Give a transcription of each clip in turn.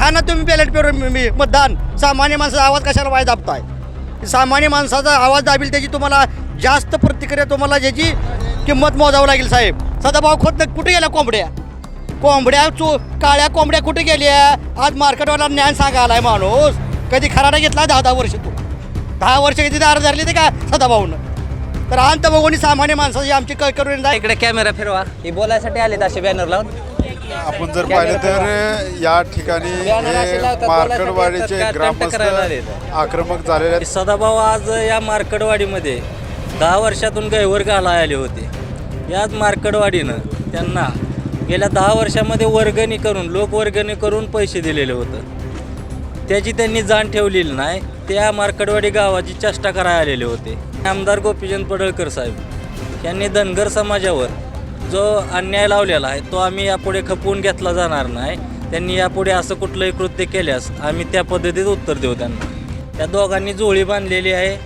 घ्या ना तुम्ही बॅलेट पेपर मी मतदान. सामान्य माणसाचा आवाज कशाला वाय दाबताय? सामान्य माणसाचा आवाज दाबील त्याची तुम्हाला जास्त प्रतिक्रिया तुम्हाला ज्याची किंमत मोजावं लागेल साहेब. सदाभाऊ खोत कुठे गेल्या कोंबड्या? कोंबड्या चो काळ्या कोंबड्या कुठे गेल्या? आज मार्केटवाला ज्ञान सांगा आलाय माणूस. कधी खराडा घेतला दहा दहा वर्ष तू? दहा वर्ष कधी दार धरली ते का सदाभाऊनं? तर अंत बघून सामान्य माणसाची आमची क करून इकडे कॅमेरा फिरवा. हे बोलायसाठी आले असे बॅनर लावून. आपण जर पाहिलं तर या ठिकाणी हे मार्कडवाडीचे ग्रामस्थ आक्रमक झालेले आहेत. सदाभाऊ आज या मार्कडवाडीमध्ये दहा वर्षातून गैवर घालाय आले होते. याच मार्कडवाडीनं त्यांना गेल्या दहा वर्षामध्ये वर्गणी करून लोकवर्गणी करून पैसे दिलेले होतं. त्याची त्यांनी जाण ठेवलेली नाही. त्या मार्कडवाडी गावाची चेष्टा करायला आलेले होते. आमदार गोपीचंद पडळकर साहेब यांनी धनगर समाजावर जो अन्याय लावलेला आहे तो आम्ही यापुढे खपवून घेतला जाणार नाही. त्यांनी यापुढे असं कुठलंही कृत्य केल्यास आम्ही त्या पद्धतीत उत्तर देऊ त्यांना. त्या दोघांनी जोळी बांधलेली आहे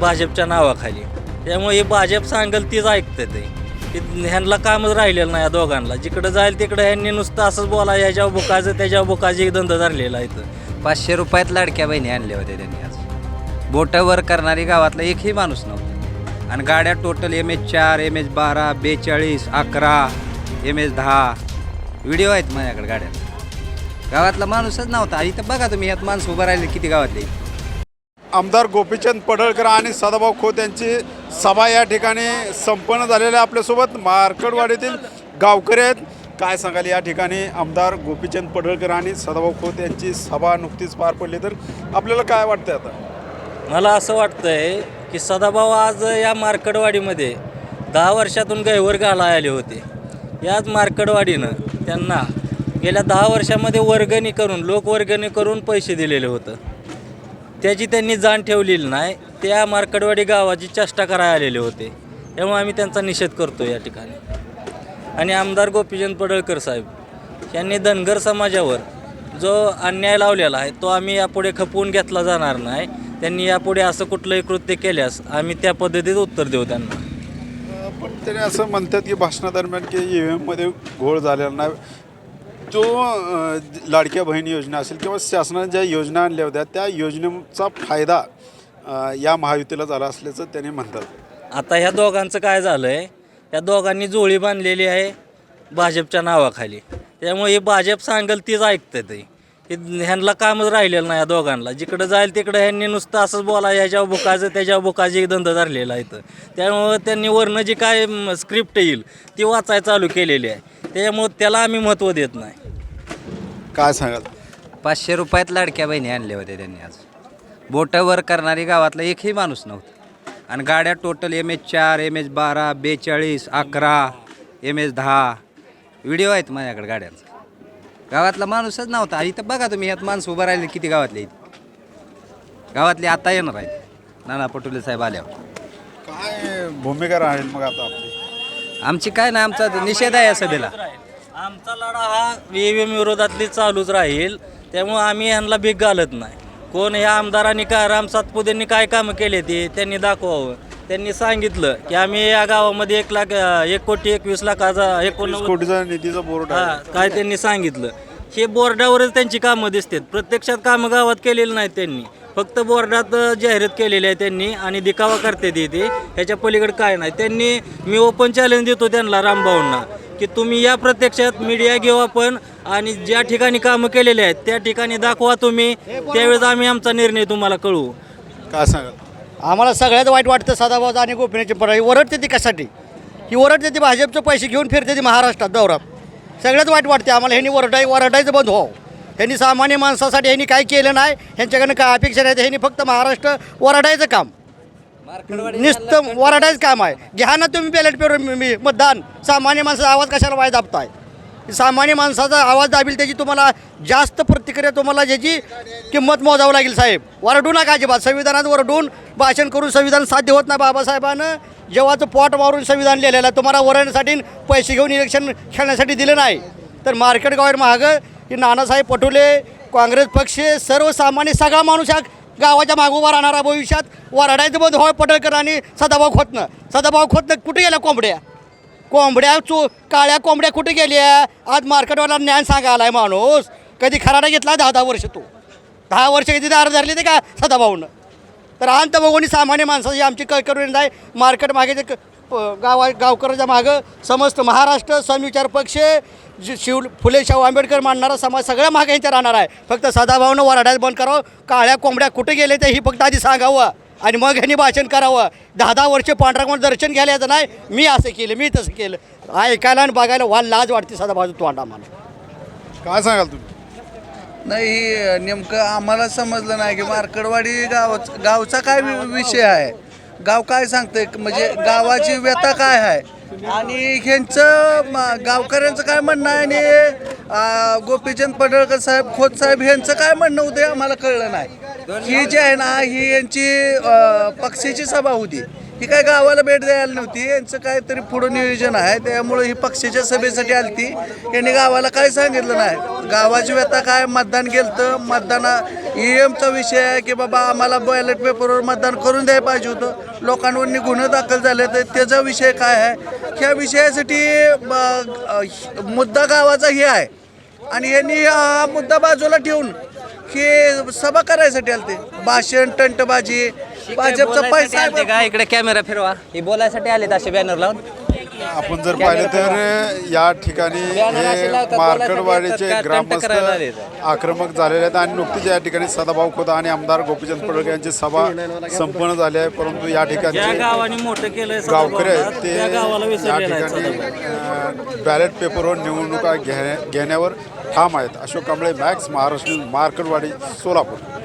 भाजपच्या नावाखाली. त्यामुळे हे भाजप सांगेल तीच ऐकतं ते. की ह्यांना कामच राहिलेलं नाही या दोघांना. जिकडं जाईल तिकडं ह्यांनी नुसतं असंच बोला याच्यावर बुकाचं त्याच्यावर बुकाचं एक धंदा धरलेला आहे इथं. पाचशे रुपयात लाडक्या बहिणी आणल्या होत्या त्यांनी आज. बोटावर करणारी गावातला एकही माणूस नव्हता. आणि गाड्या टोटल एम एच चार एम एच बारा बेचाळीस अकरा एम एच दहा. व्हिडिओ आहेत माझ्याकडे गाड्या. गावातला माणूसच नव्हता. इथं बघा तुम्ही यात माणसं उभं राहिले किती गावातले. आमदार गोपीचंद पडळकर आणि सदाभाऊ खोत यांची सभा या ठिकाणी संपन्न झालेली आहे आपल्यासोबत. मार्कडवाडीतील गावकरी आहेत. काय सांगाल या ठिकाणी आमदार गोपीचंद पडळकर आणि सदाभाऊ खोत यांची सभा नुकतीच पार पडली. तर आपल्याला काय वाटतंय आता? मला असं वाटतंय की सदाभाऊ आज या मार्कडवाडीमध्ये दहा वर्षातून गैवर घालाय आले होते. याच मार्कडवाडीनं त्यांना गेल्या दहा वर्षामध्ये वर्गणी करून लोकवर्गणी करून पैसे दिलेले होतं. त्याची त्यांनी जाण ठेवलेली नाही. त्या मार्कडवाडी गावाची चेष्टा करायला आलेले होते. त्यामुळे आम्ही त्यांचा निषेध करतो या ठिकाणी. आणि आमदार गोपीचंद पडळकर साहेब यांनी धनगर समाजावर जो अन्याय लावलेला आहे तो आम्ही यापुढे खपवून घेतला जाणार नाही. त्यांनी यापुढे असं कुठलंही कृत्य केल्यास आम्ही त्या पद्धतीत उत्तर देऊ त्यांना. पण त्याने असं म्हणतात की भाषणादरम्यान की ई व्ही एममध्ये घोळ झालेला नाही. जो अं, लाडक्या बहीण योजना असेल किंवा शासनाने ज्या योजना आणल्या होत्या त्या योजनेचा फायदा अं, या महायुतीला झाला असल्याचं त्यांनी म्हणतात. आता ह्या दोघांचं काय झालं आहे या दोघांनी जोळी बांधलेली आहे भाजपच्या नावाखाली. त्यामुळे हे भाजप सांगेल तीच ऐकतं ते. ह्यांना कामच राहिलेलं नाही या दोघांना. जिकडं जाईल तिकडं ह्यांनी नुसतं असंच बोला याच्यावर बुकाचं त्याच्यावर बुकाचं एक धंदा धरलेला आहे इथं. त्यामुळं त्यांनी वरनं जी काय स्क्रिप्ट येईल ती वाचायला चालू केलेली आहे. त्याच्यामुळं त्याला आम्ही महत्त्व देत नाही. काय सांगाल? पाचशे रुपयात लाडक्या बहिणी आणल्या होत्या त्यांनी आज. बोटावर करणारी गावातला एकही माणूस नव्हता. आणि गाड्या टोटल एम एच चार एम एच बारा बेचाळीस अकरा एम एच दहा. व्हिडिओ आहेत माझ्याकडे गाड्यांचा. गावातला माणूसच नव्हता. इथं बघा तुम्ही यात माणसं उभं राहिले किती गावातले इथे गावातले आता येणार आहेत. नाना पटोले साहेब आल्यावर. काय भूमिका राहील मग आता आपली? आमची काय ना आमचा निषेध आहे या सभेला. आमचा लढा हा ईव्हीएम विरोधातली चालूच राहील. त्यामुळं आम्ही यांना भीक घालत नाही. कोण ह्या आमदारांनी का राम सातपुतेंनी काय कामं केले ते त्यांनी दाखवावं. त्यांनी सांगितलं की आम्ही या गावामध्ये एक लाख एक कोटी एकवीस लाखाचा वीस एकोण कोटीचा निधीचा बोर्ड हा काय त्यांनी सांगितलं. हे बोर्डावरच त्यांची कामं दिसतात. प्रत्यक्षात कामं गावात केलेली नाहीत त्यांनी. फक्त बोर्डात जाहिरात केलेली आहे त्यांनी आणि दिखावा करते ते ते. ह्याच्या पलीकडे काय नाही. त्यांनी मी ओपन चॅलेंज देतो त्यांना रामभाऊंना की तुम्ही या प्रत्यक्षात मीडिया घेऊ आपण आणि ज्या ठिकाणी कामं केलेले आहेत त्या ठिकाणी दाखवा तुम्ही. त्यावेळेस आम्ही आमचा निर्णय तुम्हाला कळवू. काय सांगाल? आम्हाला सगळ्यात वाईट वाटतं सदाभाऊ आणि गोपीनाथची पडळी ओरडते ती कशासाठी? ही ओरडते ती भाजपचे पैसे घेऊन फिरते ती महाराष्ट्रात दौऱ्यात सगळ्यात वाईट वाटते आम्हाला ह्यांनी ओरडाय ओरडायचं बंद व्हावं. ह्यांनी सामान्य माणसासाठी ह्यांनी काय केलं नाही ह्यांच्याकडनं काय अपेक्षा नाही ह्यांनी फक्त महाराष्ट्र ओरडायचं काम. नुसतं वराडायचं काम आहे. घ्या ना तुम्ही बॅलेट पेपर मी मतदान. सामान्य माणसाचा आवाज कशाला वाय दाबताय? सामान्य माणसाचा आवाज दाबील त्याची तुम्हाला जास्त प्रतिक्रिया तुम्हाला ज्याची किंमत मोजावं लागेल साहेब. वरडू नका अजिबात. संविधानात वरडून भाषण करून संविधान साध्य होत नाही बाबासाहेबानं. जेव्हाचं पोट मारून संविधान लिहिलेलं आहे तुम्हाला वरण्यासाठी पैसे घेऊन इलेक्शन खेळण्यासाठी दिलं नाही. तर मार्केट गावात मागं की नानासाहेब पटोले काँग्रेस पक्ष सर्वसामान्य सगळा माणूस ह्या गावाच्या मागं राहणारा भविष्यात वरडायचं बंद होय पटलकर आणि सदाभाऊ खोतनं. सदाभाऊ खोतनं कुठे गेल्या कोंबड्या? कोंबड्या चो काळ्या कोंबड्या कुठे गेल्या? आज मार्केटवाला ज्ञान सांगा आलाय माणूस. कधी खराडा घेतला दहा दहा वर्ष तो. दहा वर्ष कधी दार धरली ते का? सदाभाऊनं. तर अंत बघून सामान्य माणसाची आमची कळकरून आहे मार्केट मागे ते क- गावा गावकऱ्याच्या मागं समस्त महाराष्ट्र समविचार पक्ष शिव फुले शाहू आंबेडकर मांडणारा समाज सगळ्या मागे यांच्या राहणार आहे. फक्त सदाभाऊनं वराड्यात बंद करावं. काळ्या कोंबड्या कुठे गेले ते ही फक्त आधी सांगावं. आणि मग ह्यांनी भाषण करावं. दहा दहा वर्ष पांढराकोण दर्शन घ्यायला यायचं नाही मी असं केलं मी तसं केलं. ऐकायला आणि बघायला वा लाज वाटते सदाभाऊ तोंड आम्हाला काय सांगाल तुम्ही? नाही हे नेमकं आम्हाला समजलं नाही की मार्कडवाडी गाव गावचा काय वि- विषय आहे? गाव काय सांगतंय? म्हणजे गावाची व्यथा काय आहे? आणि ह्यांचं म- गावकऱ्यांचं काय म्हणणं आहे? आणि आ, गोपीचंद पडळकर साहेब खोत साहेब ह्यांचं काय म्हणणं होतं हे आम्हाला कळलं नाही. ही जी आहे ना ही यांची पक्षाची सभा होती. ही काय गावाला भेट द्यायला नव्हती. यांचं काहीतरी पुढं नियोजन आहे. त्यामुळे ही पक्षाच्या सभेसाठी आली ती यांनी गावाला काय सांगितलं नाही. गावाची व्यथा काय? मतदान केलं तर मतदाना ई एमचा विषय आहे की बाबा आम्हाला बॅलेट पेपरवर मतदान करून द्यायला पाहिजे होतं. लोकांवर गुन्हे दाखल झाले तर त्याचा विषय काय आहे? ह्या विषयासाठी ब- मुद्दा गावाचा हे आहे. आणि यांनी हा मुद्दा बाजूला ठेवून की सभा करायसाठी आलते. भाषण टंटबाजी भाजपचा पैसा आलते का? इकडे कॅमेरा फिरवा. हे बोलायसाठी आले असे बॅनर लावून. आपण जर पाहिलं तर या ठिकाणी हे मार्कडवाडीचे ग्रामस्थ आक्रमक झालेले आहेत आणि नुकतीच या ठिकाणी सदाभाऊ खोत आणि आमदार गोपीचंद पडळकर यांची सभा संपन्न झाली आहे. परंतु या ठिकाणी गावाने मोठं केलंय गावकरी आहेत ते या ठिकाणी बॅलेट पेपरवर निवडणुका घेण्या घेण्यावर ठाम आहेत. अशोक कांबळे मॅक्स महाराष्ट्र मार्कडवाडी सोलापूर.